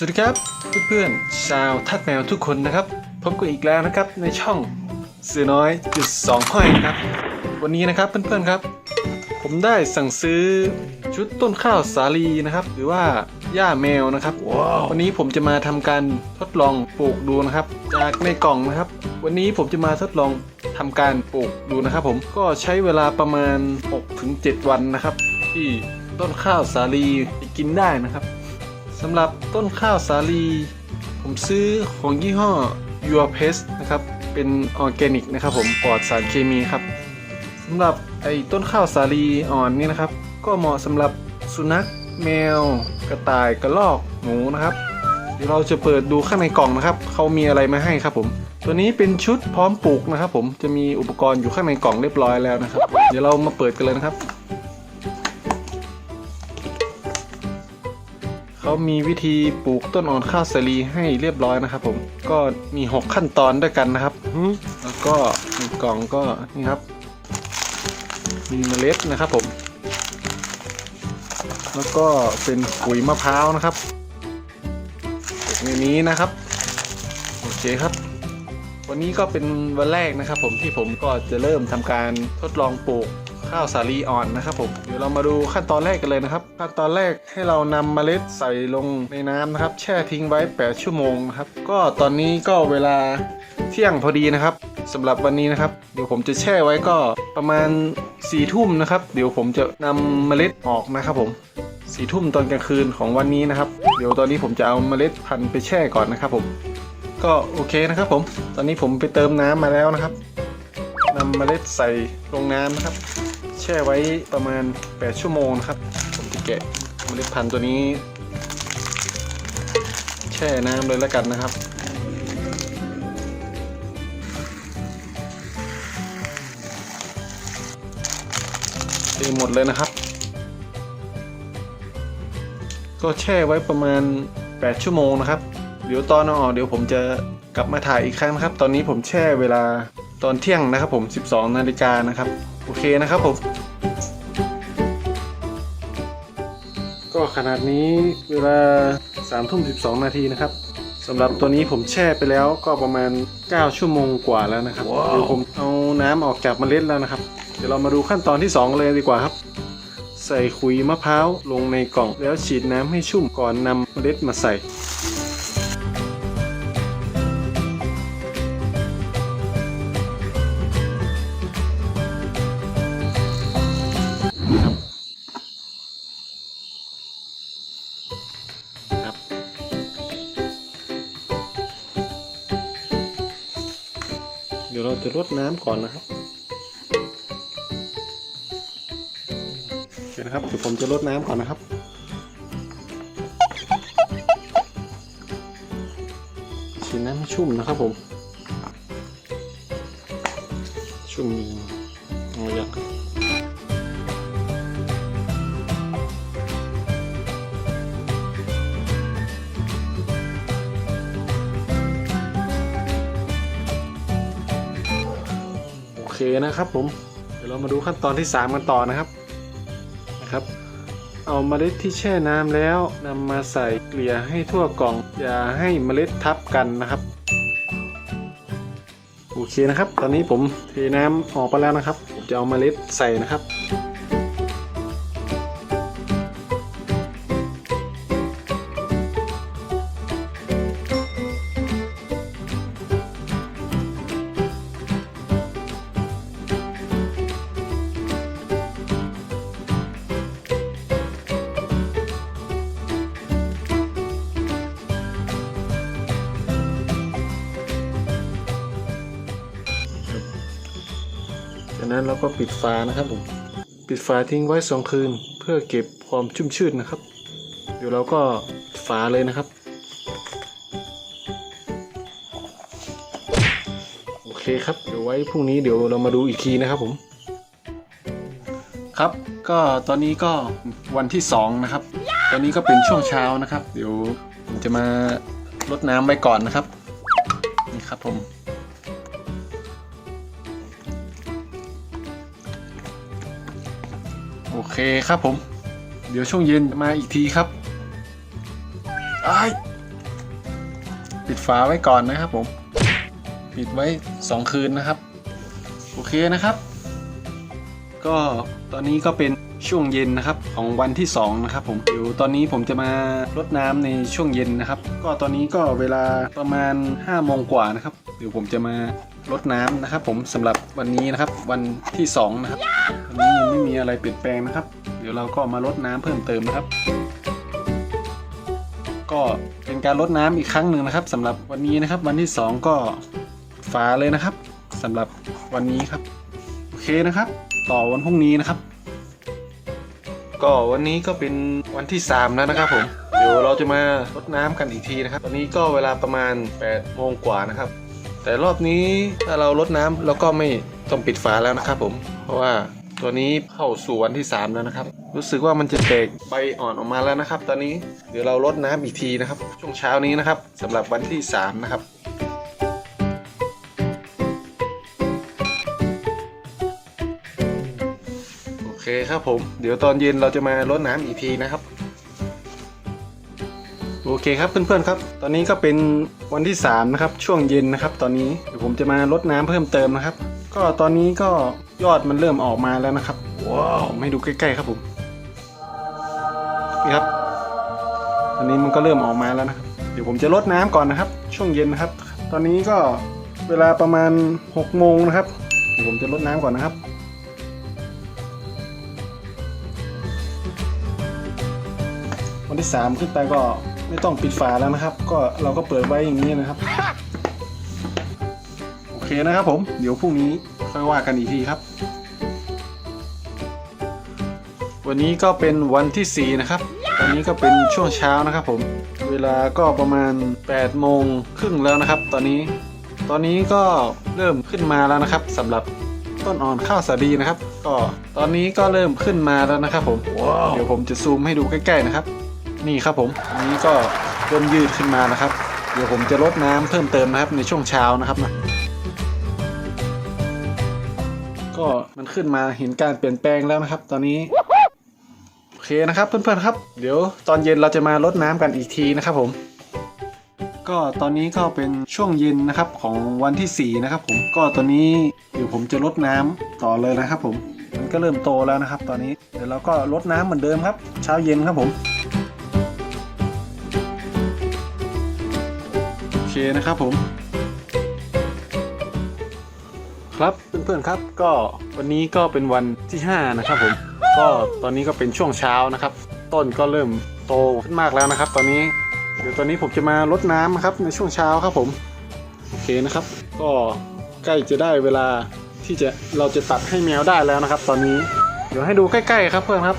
สวัสดีครับเพื่อนๆชาวทัดแมวทุกคนนะครับพบกันอีกแล้วนะครับในช่องเสือน้อยจุดสองห้อยนะครับ วันนี้นะครับเพื่อนๆครับ ผมได้สั่งซื้อชุดต้นข้าวสาลีนะครับ หรือว่าหญ้าแมวนะครับวันนี้ผมจะมาทำการทดลองปลูกดูนะครับ จากในกล่องนะครับ วันนี้ผมจะมาทดลองทำการปลูกดูนะครับ ผมก็ใช้เวลาประมาณ 6-7 วันนะครับ ที่ต้นข้าวสาลีจะกินได้นะครับ สำหรับต้นข้าวสาลี ผมซื้อของยี่ห้อ Your Pest นะครับ เป็นออร์แกนิกนะครับผมปลอดสารเคมีครับสำหรับไอ้ต้นข้าวสาลีอ่อนนี่นะครับ ก็เหมาะสำหรับสุนัขแมว กระต่ายกระรอกหนูนะครับ เดี๋ยวเราจะเปิดดูข้างในกล่องนะครับเขามีอะไรมาให้ครับผม ตัวนี้เป็นชุดพร้อมปลูกนะครับ ผมจะมีอุปกรณ์อยู่ข้างในกล่องเรียบร้อยแล้วนะครับ เดี๋ยวเรามาเปิดกันเลยนะครับ เขามีวิธีปลูกต้นอ่อนข้าวสาลีให้เรียบร้อยนะครับ ผมก็มี 6 ขั้นตอนด้วยกันนะครับอืมแล้วก็ในกล่องก็นี่ครับ มีเมล็ดนะครับผม แล้วก็เป็นขุยมะพร้าวนะครับปลูกในนี้นะครับโอเคครับ วันนี้ก็เป็นวันแรกนะครับ ผมที่ผมก็จะเริ่มทำการทดลองปลูก ข้าวสาลีอ่อนนะครับผมเดี๋ยวเรามาดูขั้นตอนแรกกันเลยนะครับ ขั้นตอนแรกให้เรานำเมล็ดใส่ลงในน้ำนะครับ แช่ทิ้งไว้ 8 ชั่วโมงนะครับ ก็ตอนนี้ก็เวลาเที่ยงพอดีนะครับสำหรับวันนี้นะครับ เดี๋ยวผมจะแช่ไว้ก็ประมาณ4ี่ทุ่มนะครับ เดี๋ยวผมจะนำเมล็ดออกนะครับผมสี่ทุ่มตอนกลางคืนของวันนี้นะครับ เดี๋ยวตอนนี้ผมจะเอาเมล็ดพันธุ์ไปแช่ก่อนนะครับผม ก็โอเคนะครับผม ตอนนี้ผมไปเติมน้ำมาแล้วนะครับนำเมล็ดใส่ลงน้ำนะครับ ช่ไว้ประมาณ 8 ชั่วโมงนะครับ ผมจะแกะเมล็ดพันธุ์ตัวนี้ แช่น้ำเลยแล้วกันนะครับเทหมดเลยนะครับ ก็แช่ไว้ประมาณ 8 ชั่วโมงนะครับ เดี๋ยวตอนเอาออกเดี๋ยวผมจะกลับมาถ่ายอีกครั้งนะครับ ตอนนี้ผมแช่เวลาตอนเที่ยงนะครับผม 12 นาฬิกานะครับ โอเคนะครับผม ก็ขนาดนี้เวลา3ทุ่ม12 นาทีนะครับสำหรับตัวนี้ผมแช่ไปแล้วก็ประมาณ 9 ชั่วโมงกว่าแล้วนะครับเดี๋ยวผมเอาน้ำออกจากเมล็ดแล้วนะครับ เดี๋ยวเรามาดูขั้นตอนที่ 2 เลยดีกว่าครับ ใส่ขุยมะพร้าวลงในกล่อง แล้วฉีดน้ำให้ชุ่มก่อนนำเมล็ดมาใส่ ดี๋ยวเราจะรดน้ำก่อนนะครับโอเคนะครับเดี๋ยวผมจะรดน้ำก่อนนะครับฉีดน้ำชุ่มนะครับผม ชุ่มเอาอย่าง นะครับผมเดี๋ยวเรามาดูขั้นตอนที่ 3 กันต่อนะครับนะครับ เอาเมล็ดที่แช่น้ำแล้วนำมาใส่เกลี่ยให้ทั่วกล่อง อย่าให้เมล็ดทับกันนะครับโอเคนะครับ ตอนนี้ผมเทน้ำออกไปแล้วนะครับ ผมจะเอาเมล็ดใส่นะครับ จากนั้นเราก็ปิดฝานะครับผมปิดฝาทิ้งไว้สองคืน เพื่อเก็บความชุ่มชื่นนะครับ เดี๋ยวเราก็ฝาเลยนะครับ โอเคครับเดี๋ยวไว้พรุ่งนี้เดี๋ยวเรามาดูอีกทีนะครับผมครับก็ตอนนี้ก็วันที่สองนะครับ ตอนนี้ก็เป็นช่วงเช้านะครับ เดี๋ยวผมจะมารดน้ำไว้ก่อนนะครับ นี่ครับผม เคครับผม เดี๋ยวช่วงเย็นมาอีกทีครับไอปิดฝาไว้ก่อนนะครับผม ปิดไว้ 2 คืนนะครับ โอเคนะครับ ก็ตอนนี้ก็เป็นช่วงเย็นนะครับของวันที่2นะครับผมเดี๋ยวตอนนี้ผมจะมารดน้ำในช่วงเย็นนะครับ ก็ตอนนี้ก็เวลาประมาณ5โมงกว่านะครับ เดี๋ยวผมจะมารดน้ำนะครับ ผมสำหรับวันนี้นะครับ วันที่2นะครับ นี้ยังไม่มีอะไรเปลี่ยนแปลงนะครับ เดี๋ยวเราก็มารดน้ำเพิ่มเติมนะครับ ก็เป็นการรดน้ำอีกครั้งหนึ่งนะครับสำหรับวันนี้นะครับ วันที่ 2 ก็ฝาเลยนะครับสำหรับวันนี้ครับโอเคนะครับ ต่อวันพรุ่งนี้นะครับ ก็วันนี้ก็เป็นวันที่ 3 แล้วนะครับผมเดี๋ยวเราจะมารดน้ำกันอีกทีนะครับ ตอนนี้ก็เวลาประมาณ8โมงกว่านะครับ แต่รอบนี้ถ้าเรารดน้ำเราก็ไม่ต้องปิดฝาแล้วนะครับผม เพราะว่า ตัวนี้เข้าสู่วันที่ 3 แล้วนะครับ รู้สึกว่ามันจะแตกใบอ่อนออกมาแล้วนะครับ ตอนนี้เดี๋ยวเรารดน้ำอีกทีนะครับ ช่วงเช้านี้นะครับสำหรับวันที่ 3 นะครับโอเคครับผม เดี๋ยวตอนเย็นเราจะมารดน้ำอีกทีนะครับโอเคครับเพื่อนๆครับ ตอนนี้ก็เป็นวันที่ 3 นะครับ ช่วงเย็นนะครับ ตอนนี้เดี๋ยวผมจะมารดน้ำเพิ่มเติมนะครับ ก็ตอนนี้ก็ยอดมันเริ่มออกมาแล้วนะครับ ว้าวผมให้ดูใกล้ๆครับผมนี่ครับตอนนี้มันก็เริ่มออกมาแล้วนะครับ เดี๋ยวผมจะรดน้ำก่อนนะครับ ช่วงเย็นนะครับ ตอนนี้ก็เวลาประมาณ6โมงนะครับ เดี๋ยวผมจะรดน้ำก่อนนะครับวันที่ 3 ขึ้นไปก็ไม่ต้องปิดฝาแล้วนะครับ ก็เราก็เปิดไว้อย่างนี้นะครับ เคนะครับผม เดี๋ยวพรุ่งนี้ค่อยว่ากันอีกทีครับ วันนี้ก็เป็นวันที่ 4 นะครับ ตอนนี้ก็เป็นช่วงเช้านะครับผม เวลาก็ประมาณ8โมงครึ่งแล้วนะครับ ตอนนี้ ตอนนี้ก็เริ่มขึ้นมาแล้วนะครับสำหรับต้นอ่อนข้าวสาลีนะครับ ก็ตอนนี้ก็เริ่มขึ้นมาแล้วนะครับผมเดี๋ยวผมจะซูมให้ดูใกล้ๆนะครับ นี่ครับผม อันนี้ก็เริ่มยืดขึ้นมานะครับ เดี๋ยวผมจะลดน้ำเพิ่มเติมนะครับในช่วงเช้านะครับนะ ก็มันขึ้นมาเห็นการเปลี่ยนแปลงแล้วนะครับ ตอนนี้โอเคนะครับเพื่อนๆครับ เดี๋ยวตอนเย็นเราจะมาลดน้ำกันอีกทีนะครับผม ก็ตอนนี้ก็เป็นช่วงเย็นนะครับของวันที่ 4 นะครับ ผมก็ตอนนี้เดี๋ยวผมจะลดน้ำต่อเลยนะครับ ผมมันก็เริ่มโตแล้วนะครับ ตอนนี้เดี๋ยวเราก็ลดน้ำเหมือนเดิมครับ เช้าเย็นครับผมโอเคนะครับผม ครับเพื่อนๆครับก็วันนี้ก็เป็นวันที่ 5 นะครับผมก็ตอนนี้ก็เป็นช่วงเช้านะครับ ต้นก็เริ่มโตขึ้นมากแล้วนะครับ ตอนนี้เดี๋ยวตอนนี้ผมจะมารดน้ำนะครับในช่วงเช้าครับผมโอเคนะครับ ก็ใกล้จะได้เวลาที่จะเราจะตัดให้แมวได้แล้วนะครับ ตอนนี้เดี๋ยวให้ดูใกล้ๆครับเพื่อนครับ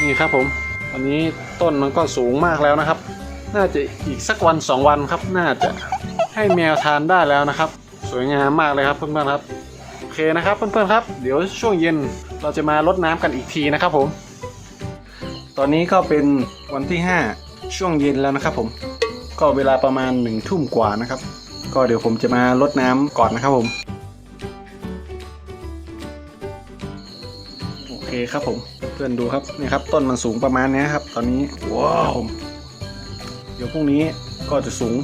นี่ครับผมตอนนี้ต้นมันก็สูงมากแล้วนะครับ น่าจะอีกสักวันสองวันครับ น่าจะให้แมวทานได้แล้วนะครับ สวยงามมากเลยครับเพื่อนๆครับโอ เคนะครับเพื่อนๆครับ เดี๋ยวช่วงเย็นเราจะมารดน้ำกันอีกทีนะครับผม ตอนนี้ก็เป็นวันที่ 5 ช่วงเย็นแล้วนะครับ ผม ก็เวลาประมาณหนึ่งทุ่มกว่านะครับ ก็เดี๋ยวผมจะมารดน้ำก่อนนะครับผมโอเคครับผมเพื่อนดูครับนี่ครับ ต้นมันสูงประมาณนี้ครับ ตอนนี้ว้าวผมเดี๋ยวพรุ่งนี้ก็จะสูง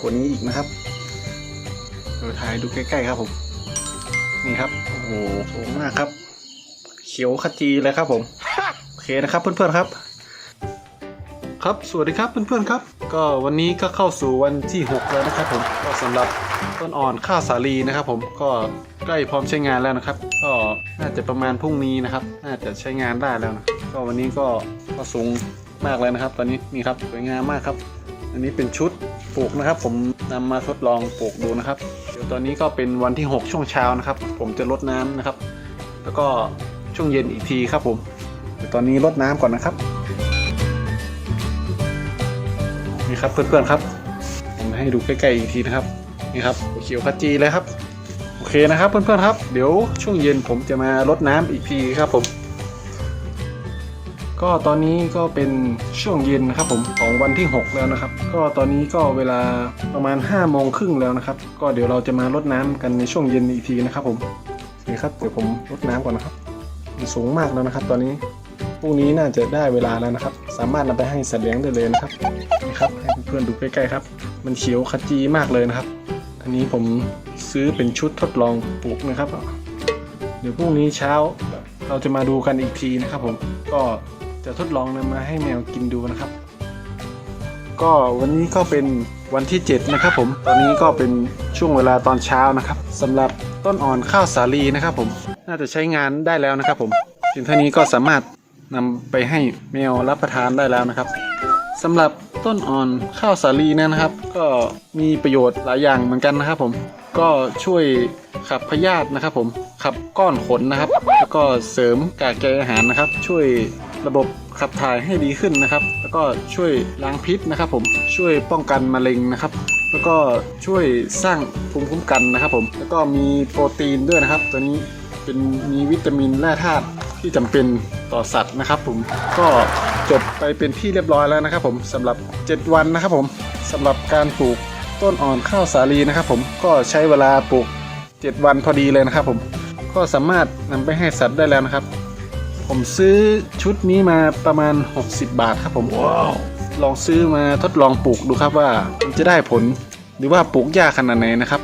กว่านี้อีกนะครับเดี๋ยวถ่ายดูใกล้ๆครับผม นี่ครับ โอ้โหสูงมากครับ เขียวขจีเลยครับผมโอเคนะครับเพื่อนๆครับ ครับสวัสดีครับเพื่อนๆครับ ก็วันนี้ก็เข้าสู่วันที่ 6 แล้วนะครับผมก็สำหรับต้นอ่อนข้าวสาลีนะครับ ผมก็ใกล้พร้อมใช้งานแล้วนะครับ ก็น่าจะประมาณพรุ่งนี้นะครับ น่าจะใช้งานได้แล้วนะก็วันนี้ก็ก็สูงมากเลยนะครับ ตอนนี้นี่ครับสวยงามมากครับ อันนี้เป็นชุดปลูกนะครับ ผมนำมาทดลองปลูกดูนะครับ ตอนนี้ก็เป็นวันที่ 6 ช่วงเช้านะครับ ผมจะลดน้ำนะครับ แล้วก็ช่วงเย็นอีกทีครับผมเดี๋ยวตอนนี้ลดน้ำก่อนนะครับนี่ครับเพื่อนๆครับผมให้ดูใกล้ๆอีกทีนะครับนี่ครับเขียวขจีเลยครับ โอเคนะครับเพื่อนๆครับ เดี๋ยวช่วงเย็นผมจะมาลดน้ำอีกทีครับผม ก็ตอนนี้ก็เป็นช่วงเย็นนะครับผมของวันที่ 6 แล้วนะครับ ก็ตอนนี้ก็เวลาประมาณ5โมงครึ่งแล้วนะครับ ก็เดี๋ยวเราจะมาลดน้ำกันในช่วงเย็นอีกทีนะครับผมโอเคครับเดี๋ยวผมลดน้ำก่อนนะครับมันสูงมากแล้วนะครับ ตอนนี้พรุ่งนี้น่าจะได้เวลาแล้วนะครับ สามารถนำไปให้สัตว์เลี้ยงได้เลยนะครับนี่ครับให้เพื่อนๆดูใกล้ๆครับ มันเขียวขจีมากเลยนะครับ อันนี้ผมซื้อเป็นชุดทดลองปลูกนะครับ เดี๋ยวพรุ่งนี้เช้าเราจะมาดูกันอีกทีนะครับผมก็ จะทดลองนำมาให้แมวกินดูนะครับ ก็วันนี้ก็เป็นวันที่ 7 นะครับผม ตอนนี้ก็เป็นช่วงเวลาตอนเช้านะครับสำหรับต้นอ่อนข้าวสาลีนะครับผมน่าจะใช้งานได้แล้วนะครับผมเพียงเท่านี้ก็สามารถนำไปให้แมวรับประทานได้แล้วนะครับสำหรับต้นอ่อนข้าวสาลีนนะครับ ก็มีประโยชน์หลายอย่างเหมือนกันนะครับผมก็ช่วยขับพยาธินะครับผมขับก้อนขนนะครับ แล้วก็เสริมกากใยอาหารนะครับ ช่วย ระบบขับถ่ายให้ดีขึ้นนะครับ แล้วก็ช่วยล้างพิษนะครับ ผมช่วยป้องกันมะเร็งนะครับ แล้วก็ช่วยสร้างภูมิคุ้มกันนะครับ ผมแล้วก็มีโปรตีนด้วยนะครับ ตัวนี้เป็นมีวิตามินแร่ธาตุที่จำเป็นต่อสัตว์นะครับ ผมก็จบไปเป็นที่เรียบร้อยแล้วนะครับ ผมสำหรับ 7 วันนะครับ ผมสำหรับการปลูกต้นอ่อนข้าวสาลีนะครับ ผมก็ใช้เวลาปลูก 7 วันพอดีเลยนะครับ ผมก็สามารถนำไปให้สัตว์ได้แล้วนะครับ ผมซื้อชุดนี้มาประมาณ 60 บาทครับผมลองซื้อมาทดลองปลูกดูครับว่ามันจะได้ผลหรือว่าปลูกยากขนาดไหนนะครับ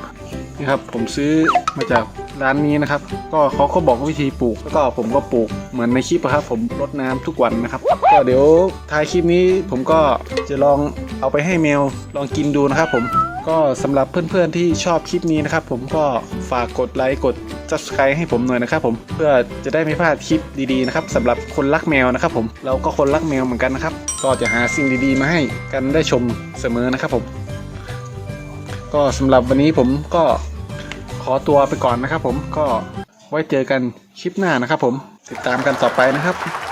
นี่ครับผมซื้อมาจากร้านนี้นะครับ ก็เขาก็บอกวิธีปลูกแล้วก็ผมก็ปลูกเหมือนในคลิปอะครับ ผมรดน้ำทุกวันนะครับ ก็เดี๋ยวท้ายคลิปนี้ผมก็จะลองเอาไปให้แมวลองกินดูนะครับผม ก็สำหรับเพื่อนๆที่ชอบคลิปนี้นะครับ ผมก็ฝากกดไลค์กด subscribe ให้ผมหน่อยนะครับผมเพื่อจะได้ไม่พลาดคลิปดีๆนะครับสำหรับคนรักแมวนะครับผมเราก็คนรักแมวเหมือนกันนะครับ ก็จะหาสิ่งดีๆ มาให้กันได้ชมเสมอนะครับผม ก็สำหรับวันนี้ผมก็ขอตัวไปก่อนนะครับ ผมก็ไว้เจอกันคลิปหน้านะครับ ผมติดตามกันต่อไปนะครับ